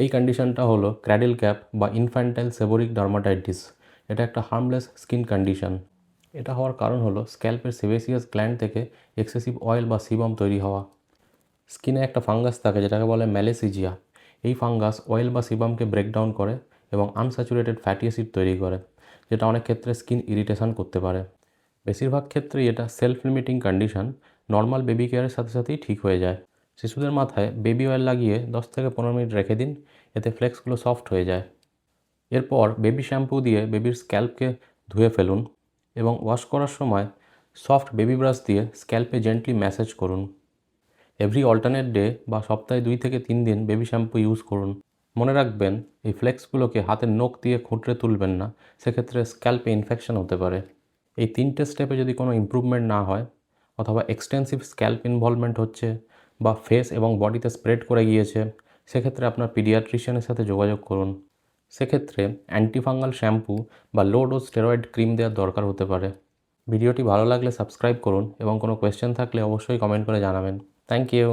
এই কন্ডিশনটা হলো ক্র্যাডেল ক্যাপ বা ইনফ্যান্টাইল সেবোরিক ডার্মাটাইটিস এটা একটা হার্মলেস স্কিন কন্ডিশন এটা হওয়ার কারণ হলো স্ক্যাল্পের সেবেসিয়াস গ্ল্যান্ড থেকে এক্সেসিভ অয়েল বা সিবাম তৈরি হওয়া। স্কিনে একটা ফাঙ্গাস থাকে যেটাকে বলে ম্যালেসিজিয়া। এই ফাঙ্গাস অয়েল বা সিবামকে ব্রেকডাউন করে এবং আনস্যাচুরেটেড ফ্যাটি অ্যাসিড তৈরি করে, যেটা অনেক ক্ষেত্রে স্কিন ইরিটেশন করতে পারে। বেশিরভাগ ক্ষেত্রেই এটা self limiting condition normal baby কেয়ারের সাথে সাথেই ঠিক হয়ে যায়। শিশুদের মাথায় বেবি অয়েল লাগিয়ে দশ থেকে পনেরো মিনিট রেখে দিন, এতে ফ্লেক্সগুলো সফট হয়ে যায়। এরপর বেবি শ্যাম্পু দিয়ে বেবির স্ক্যাল্পকে ধুয়ে ফেলুন এবং ওয়াশ করার সময় সফট বেবি ব্রাশ দিয়ে স্ক্যাল্পে জেন্টলি ম্যাসাজ করুন। এভরি অল্টারনেট ডে বা সপ্তাহে দুই থেকে তিন দিন বেবি শ্যাম্পু ইউজ করুন। মনে রাখবেন, এই ফ্লেক্সগুলোকে হাতের নখ দিয়ে খুঁটরে তুলবেন না, সেক্ষেত্রে স্ক্যাল্পে ইনফেকশন হতে পারে। এই তিনটে স্টেপে যদি কোনো ইমপ্রুভমেন্ট না হয়, অথবা এক্সটেন্সিভ স্ক্যাল্প ইনভলভমেন্ট হচ্ছে বা ফেস এবং বডিতে স্প্রেড করে গিয়েছে, সেক্ষেত্রে আপনার পিডিয়াট্রিশিয়ানের সাথে যোগাযোগ করুন। সেক্ষেত্রে অ্যান্টিফাঙ্গাল শ্যাম্পু বা লো ডোজ স্টেরয়েড ক্রিম দেওয়ার দরকার হতে পারে। ভিডিওটি ভালো লাগলে সাবস্ক্রাইব করুন এবং কোনো কোয়েশ্চেন থাকলে অবশ্যই কমেন্ট করে জানাবেন। Thank you